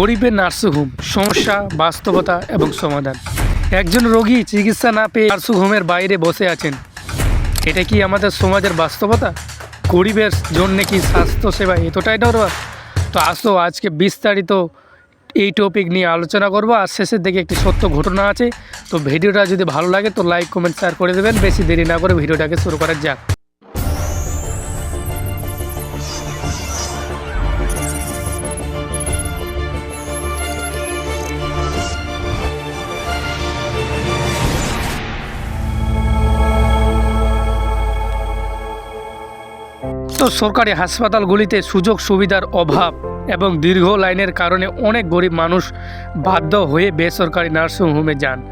গরিবের নার্সিংহোম, সমস্যা, বাস্তবতা এবং সমাধান। একজন রোগী চিকিৎসা না পেয়ে নার্সিংহোমের বাইরে বসে আছেন, এটা কি আমাদের সমাজের বাস্তবতা? গরিবের জন্য কি স্বাস্থ্যসেবা এতটাই দরকার? তো আসো, আজকে বিস্তারিত এই টপিক নিয়ে আলোচনা করব। আর শেষের দিকে একটি সত্য ঘটনা আছে। তো ভিডিওটা যদি ভালো লাগে, তো লাইক কমেন্ট শেয়ার করে দেবেন। বেশি দেরি না করে ভিডিওটাকে শুরু করা যাক। সরকারি হাসপাতালগুলিতে সুযোগ সুবিধার অভাব এবং দীর্ঘ লাইনের কারণে অনেক গরিব মানুষ বাধ্য হয়ে বেসরকারি নার্সিংহোমে যান।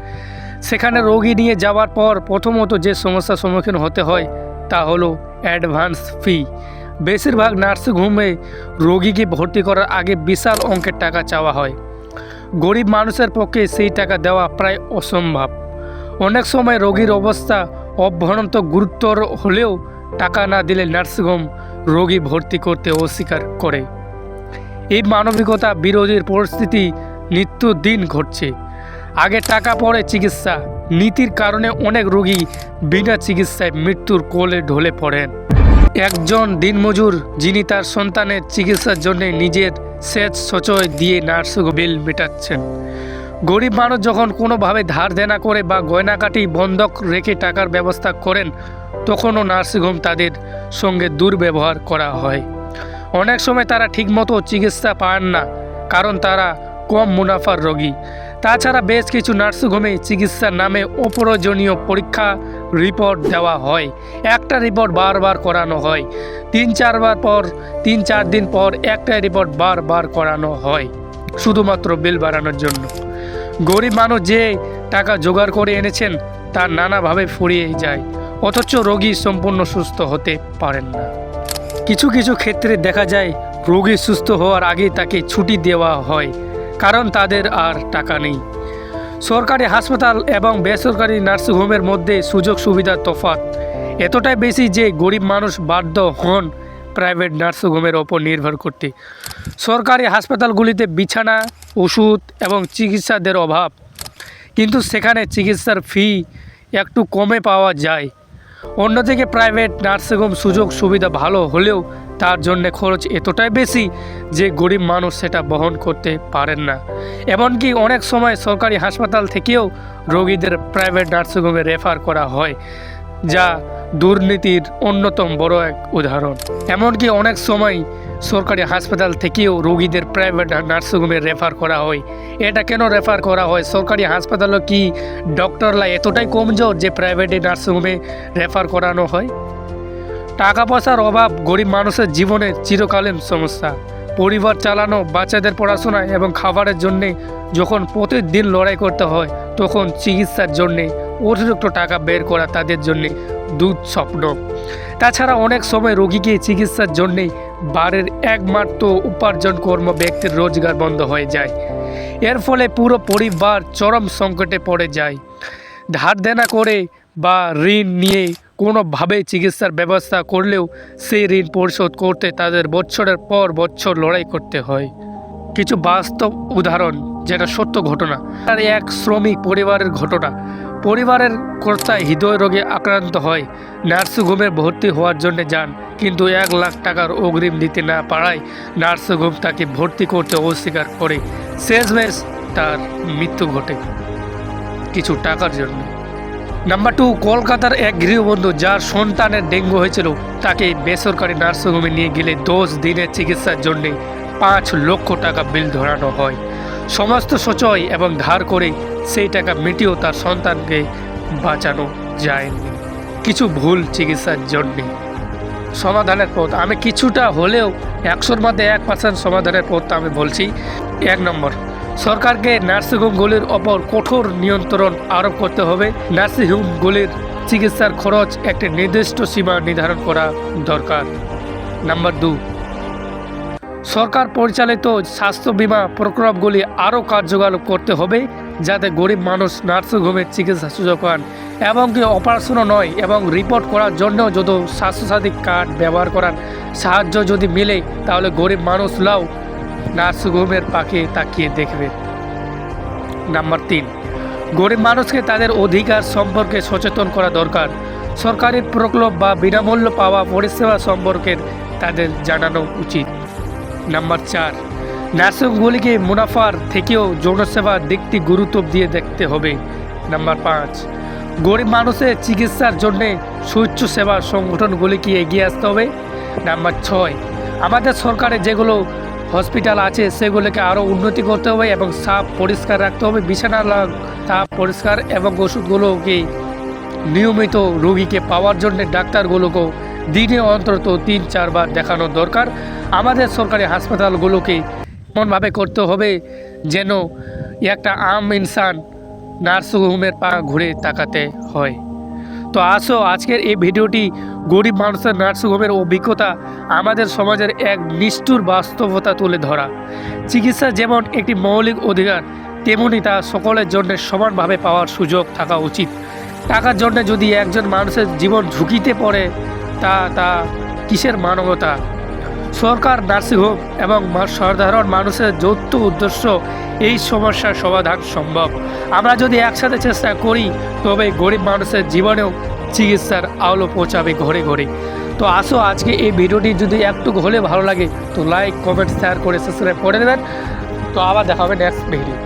সেখানে রোগী নিয়ে যাওয়ার পর প্রথমত যে সমস্যার সম্মুখীন হতে হয় তা হলো অ্যাডভান্স ফি। বেশিরভাগ নার্সিংহোমে রোগীকে ভর্তি করার আগে বিশাল অঙ্কের টাকা চাওয়া হয়। গরিব মানুষের পক্ষে সেই টাকা দেওয়া প্রায় অসম্ভব। অনেক সময় রোগীর অবস্থা অভ্যন্ত গুরুতর হলেও টাকা না দিলে নার্সিংহোম রোগী ভর্তি করতে অস্বীকার করে। এই মানবিকতা বিরোধীর পরিস্থিতি নিত্যদিন ঘটছে। আগে টাকা পরে চিকিৎসা, নীতির কারণে অনেক রোগী বিনা চিকিৎসায় মৃত্যুর কোলে ঢলে পড়েন। একজন দিনমজুর যিনি তার সন্তানের চিকিৎসার জন্য নিজের সেচ সচয় দিয়ে নার্সিং বিল মেটাচ্ছেন। গরিব মানুষ যখন কোনোভাবে ধার দেনা করে বা গয়নাকাটি বন্ধক রেখে টাকার ব্যবস্থা করেন, তখনও নার্সিংহোম তাদের সঙ্গে দুর্ব্যবহার করা হয়। অনেক সময় তারা ঠিকমতো চিকিৎসা পান না, কারণ তারা কম মুনাফার রোগী। তাছাড়া বেশ কিছু নার্সিংহোমে চিকিৎসার নামে অপ্রয়োজনীয় পরীক্ষা রিপোর্ট দেওয়া হয়। একটা রিপোর্ট বারবার করানো হয়। তিন চারবার পর, তিন চার দিন পর একটা রিপোর্ট বারবার করানো হয়, শুধুমাত্র বিল বাড়ানোর জন্য। গরিব মানুষ যে টাকা জোগাড় করে এনেছেন তা নানাভাবে ফুরিয়ে যায়। অথচ রোগী সম্পূর্ণ সুস্থ হতে পারেন না। কিছু কিছু ক্ষেত্রে দেখা যায়, রোগী সুস্থ হওয়ার আগে তাকে ছুটি দেওয়া হয়, কারণ তাদের আর টাকা নেই। সরকারি হাসপাতাল এবং বেসরকারি নার্সিংহোমের মধ্যে সুযোগ সুবিধার তফাৎ এতটাই বেশি যে গরিব মানুষ বাধ্য হন প্রাইভেট নার্সিংহোমের ওপর নির্ভর করতে। সরকারি হাসপাতালগুলিতে বিছানা, ওষুধ এবং চিকিৎসাদের অভাব। কিন্তু সেখানে চিকিৎসার ফি একটু কমে পাওয়া যায়। অন্যদিকে প্রাইভেট নার্সিংহোম সুযোগ সুবিধা ভালো হলেও তার জন্য খরচ এতটাই বেশি যে গরিব মানুষ সেটা বহন করতে পারেন না। এমনকি অনেক সময় সরকারি হাসপাতাল থেকেও রোগীদের প্রাইভেট নার্সিংহোমে রেফার করা হয়, যা দুর্নীতির অন্যতম বড় এক উদাহরণ। এমনকি অনেক সময় সরকারি হাসপাতাল থেকেও রোগীদের প্রাইভেট নার্সিংহোমে রেফার করা হয়। এটা কেন রেফার করা হয়? সরকারি হাসপাতালও কি ডক্টররা এতটাই কমজোর যে প্রাইভেটে নার্সিংহোমে রেফার করানো হয়? টাকা পয়সার অভাব, গরিব মানুষের জীবনের চিরকালীন সমস্যা। পরিবার চালানো, বাচ্চাদের পড়াশোনা এবং খাবারের জন্যে যখন প্রতিদিন লড়াই করতে হয়, তখন চিকিৎসার জন্যে অতিরিক্ত টাকা বের করা তাদের জন্যে দুধ স্বপ্ন। তাছাড়া অনেক সময় রোগীকে চিকিৎসার জন্যে বাড়ির একমাত্র উপার্জন কর্ম ব্যক্তির রোজগার বন্ধ হয়ে যায়। এর ফলে পুরো পরিবার চরম সংকটে পড়ে যায়। ধার দেনা করে বা ঋণ নিয়ে কোনোভাবে চিকিৎসার ব্যবস্থা করলেও সেই ঋণ পরিশোধ করতে তাদের বছরের পর বছর লড়াই করতে হয়। কিছু বাস্তব উদাহরণ যেটা সত্য ঘটনা। আর এক শ্রমিক পরিবারের ঘটনা। পরিবারের কর্তা হৃদয় রোগে আক্রান্ত হয়। নার্সিংহোমে ভর্তি হওয়ার জন্য যান, কিন্তু এক লাখ টাকার অগ্রিম দিতে না পারায় নার্সিংহোম তাকে ভর্তি করতে অস্বীকার করে। শেষমেশ তার মৃত্যু ঘটে কিছু টাকার জন্য। নাম্বার টু, কলকাতার এক গৃহবন্ধু যার সন্তানের ডেঙ্গু হয়েছিল, তাকে বেসরকারি নার্সিংহোমে নিয়ে গেলে দশ দিনের চিকিৎসার জন্য পাঁচ লক্ষ টাকা বিল ধরানো হয়। সমস্ত সচয় এবং ধার করে সেই টাকা মিটিয়েও তার সন্তানকে বাঁচানো যায়নি। কিছু ভুল চিকিৎসার জন্যে। সমাধানের পথ। আমি কিছুটা হলেও একশোর মধ্যে এক পার্সেন্ট সমাধানের পথটা আমি বলছি। এক নম্বর, সরকারকে নার্সিংহোমগুলির ওপর কঠোর নিয়ন্ত্রণ আরোপ করতে হবে। নার্সিংহোমগুলির চিকিৎসার খরচ একটি নির্দিষ্ট সীমা নির্ধারণ করা দরকার। নাম্বার দু সরকার পরিচালিত স্বাস্থ্য বীমা প্রকল্পগুলি আরও কার্যকর করতে হবে যাতে গরিব মানুষ নার্সিংহোমের চিকিৎসা সুযোগ পান এবং কি অপারেশনও নয় এবং রিপোর্ট করার জন্য যদি স্বাস্থ্যসাথী কার্ড ব্যবহার করার সাহায্য যদি মিলে, তাহলে গরিব মানুষরাও নার্সিংহোমের পাখি তাকিয়ে দেখবে। নাম্বার তিন, গরিব মানুষকে তাদের অধিকার সম্পর্কে সচেতন করা দরকার। সরকারি প্রকল্প বা বিনামূল্য পাওয়া পরিষেবা সম্পর্কে তাদের জানানো উচিত। নাম্বার চার নার্সিংগুলিকে মুনাফার থেকেও জনসেবার দিকটি গুরুত্ব দিয়ে দেখতে হবে। নাম্বার পাঁচ, গরিব মানুষের চিকিৎসার জন্যে সুচ্চ সেবা সংগঠনগুলিকে এগিয়ে আসতে হবে। নাম্বার ছয়, আমাদের সরকারে যেগুলো হসপিটাল আছে, সেগুলোকে আরও উন্নতি করতে হবে এবং সাফ পরিষ্কার রাখতে হবে, বিছানা সাফ পরিষ্কার এবং ওষুধগুলোকে নিয়মিত রোগীকে পাওয়ার জন্য ডাক্তারগুলোকেও দিনে অন্তত তিন, চারবার দেখানো দরকার। আমাদের সরকারি হাসপাতালগুলোকে এমনভাবে করতে হবে যেন একটা আম ইনসান নার্সিংহোমের পা ঘুরে তাকাতে হয়। তো আসো, আজকের এই ভিডিওটি গরিব মানুষের নার্সিংহোমের অভিজ্ঞতা, আমাদের সমাজের এক নিষ্ঠুর বাস্তবতা তুলে ধরা। চিকিৎসা যেমন একটি মৌলিক অধিকার, তেমনি তা সকলের জন্য সমানভাবে পাওয়ার সুযোগ থাকা উচিত। টাকার জন্য যদি একজন মানুষের জীবন ঝুঁকিতে পড়ে তা তা, কিসের মানবতা? সরকার নার্সিংহোম এবং সাধারণ মানুষের যৌথ উদ্দেশ্য, এই সমস্যার সমাধান সম্ভব। আমরা যদি একসাথে চেষ্টা করি, তবে গরিব মানুষের জীবনেও চিকিৎসার আলো পৌঁছাবে ঘরে ঘরে। তো আসো, আজকে এই ভিডিওটি যদি একটু হলে ভালো লাগে, তো লাইক কমেন্ট শেয়ার করে সাবস্ক্রাইব করে দেবেন। তো আবার দেখা হবে নেক্সট ভিডিও